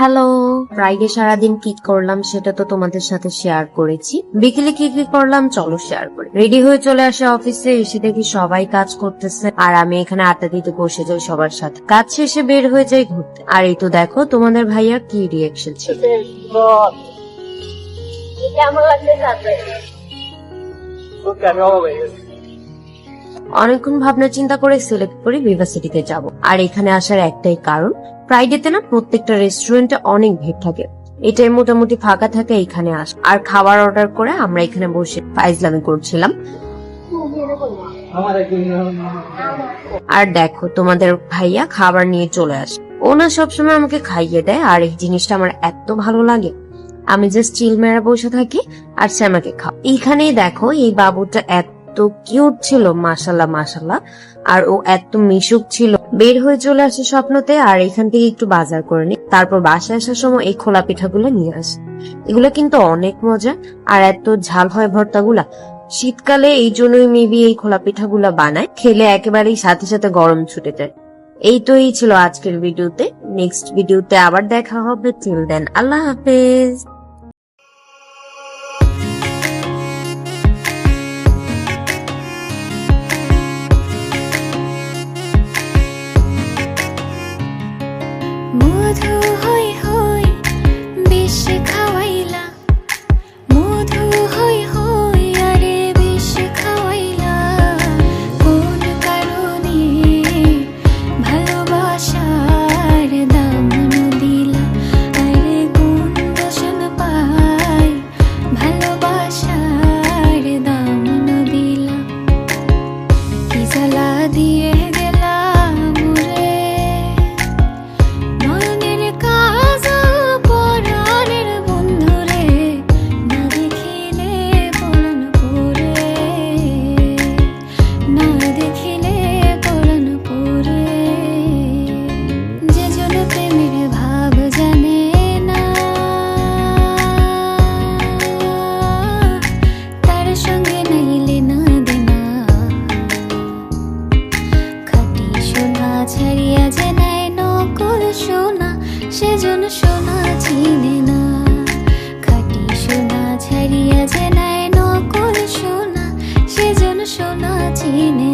Hello Friday সারাদিন কি করলাম সেটা তো তোমাদের সাথে শেয়ার করেছি। বিকেলে কি কি করলাম, চলো শেয়ার করি। রেডি হয়ে চলে আসে অফিসে এসে দেখি সবাই কাজ করতেছে, আর আমি এখানে আড্ডা দিতে বসে যাই সবার সাথে। কাজ শেষে বের হয়ে যাই ঘুরতে। আর এই তো দেখো, তোমাদের ভাইয়া কি রিয়েকশন ছিল? কেমন লাগছে অনেকক্ষণ ভাবনা চিন্তা করে সিলেক্ট করি ভিভাসিটিতে যাব। আর এখানে আসার একটাই কারণ ফ্রাইডেতে না প্রত্যেকটা রেস্টুরেন্টে অনেক ভিড় থাকে। এটাই মোটামুটি ফাঁকা থাকে এখানে আস আর খাবার অর্ডার করে আমরা এখানে বসে ফাইজলামি করছিলাম। আর দেখো, তোমাদের ভাইয়া খাবার নিয়ে চলে আসে। ও না সবসময় আমাকে খাইয়ে দেয়, আর এই জিনিসটা আমার এত ভালো লাগে। আমি জাস্ট চিল মেরা বসে থাকি, আর সে আমাকে খাও। এইখানেই দেখো, এই বাবুটা এত কিউট ছিল মাসাল্লাহ মাসাল্লাহ আর ও এত মিশুক ছিল। বের হয়ে চলে আসে স্বপ্নতে আর এখান থেকে একটু বাজার করে নি। তারপর বাসায় আসার সময় এই খোলা পিঠাগুলো নিয়ে আসে। এগুলো কিন্তু অনেক মজা। আর এত ঝাল হয় ভর্তাগুলা। শীতকালে এই জন্যই মেবি এই খোলা পিঠাগুলা বানায়। খেলে একেবারেই সাথে সাথে গরম ছুটে যায়। এই তো এই ছিল আজকের ভিডিওতে। নেক্সট ভিডিওতে আবার দেখা হবে। টিল দেন আল্লাহ হাফেজ। Mưa. সেজন সোনা চিনে না। খাটি সোনা ছাড়িয়া যে নেয় নকল সোনা সেজন সোনা চিনে